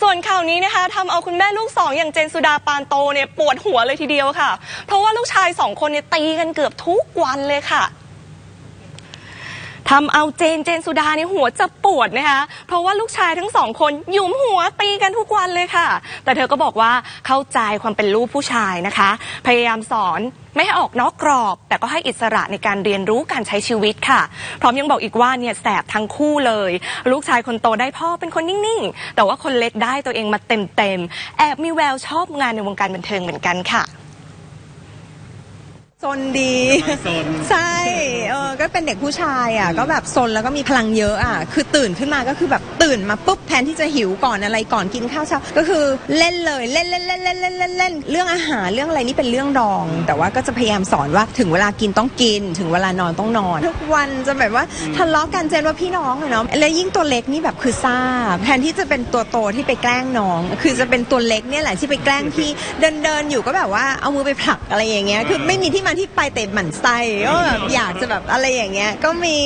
ส่วนข่าวนี้นะคะทำเอาคุณแม่ลูกสองอย่างเจนสุดาปานโตเนี่ยปวดหัวเลยทีเดียวค่ะ เพราะว่าลูกชายสองคนเนี่ยตีกันเกือบทุกวันเลยค่ะ ทำเอาเจนเจนสุดาเนี่ยหัวจะปวดนะคะ เพราะว่าลูกชายทั้งสองคนหยุมหัวตีกันทุกวันเลยค่ะ แต่เธอก็บอกว่าเข้าใจความเป็นลูกผู้ชายนะคะ พยายามสอนไม่ให้ออกนอกกรอบ แต่ก็ให้อิสระในการเรียนรู้การใช้ชีวิตค่ะ พร้อมยังบอกอีกว่าเนี่ยแสบทั้งคู่เลย ลูกชายคนโตได้พ่อเป็นคนนิ่งๆ แต่ว่าคนเล็กได้ตัวเองมาเต็มๆ แอบมีแววชอบงานในวงการบันเทิงเหมือนกันค่ะซนดีซนใช่เออ ก็เป็นเด็กผู้ชายอะก็แบบซนแล้วก็มีพลังเยอะอะคือตื่นขึ้นมาก็คือแบบตื่นมาปุ๊บแทนที่จะหิวก่อนอะไรก่อนกินข้าวเช้าก็คือเล่นเลยเล่นเล่นเล่นเล่นเล่นเล่นเล่นเรื่องอาหารเรื่องอะไรนี่เป็นเรื่องรอง แต่ว่าก็จะพยายามสอนว่าถึงเวลากินต้องกิน ถึงเวลานอนต้องนอน ทุกวันจะแบบว่าทะเลาะกันเจนว่าพี่น้องอะเนาะแล้วยิ่งตัวเล็กนี่แบบคือซ่าแทนที่จะเป็นตัวโตที่ไปแกล้งน้อง คือจะเป็นตัวเล็กเนี่ยแหละที่ไปแกล้งพี่เดินเดินๆอยู่ก็แบบว่าเอามือไปผลักอะไรอย่างเงี้ยคือไม่มีที่มาที่ไปแต่หมั่นไส้ก็แบบอยากจะแบบอะไรอย่างเงี้ยก็มี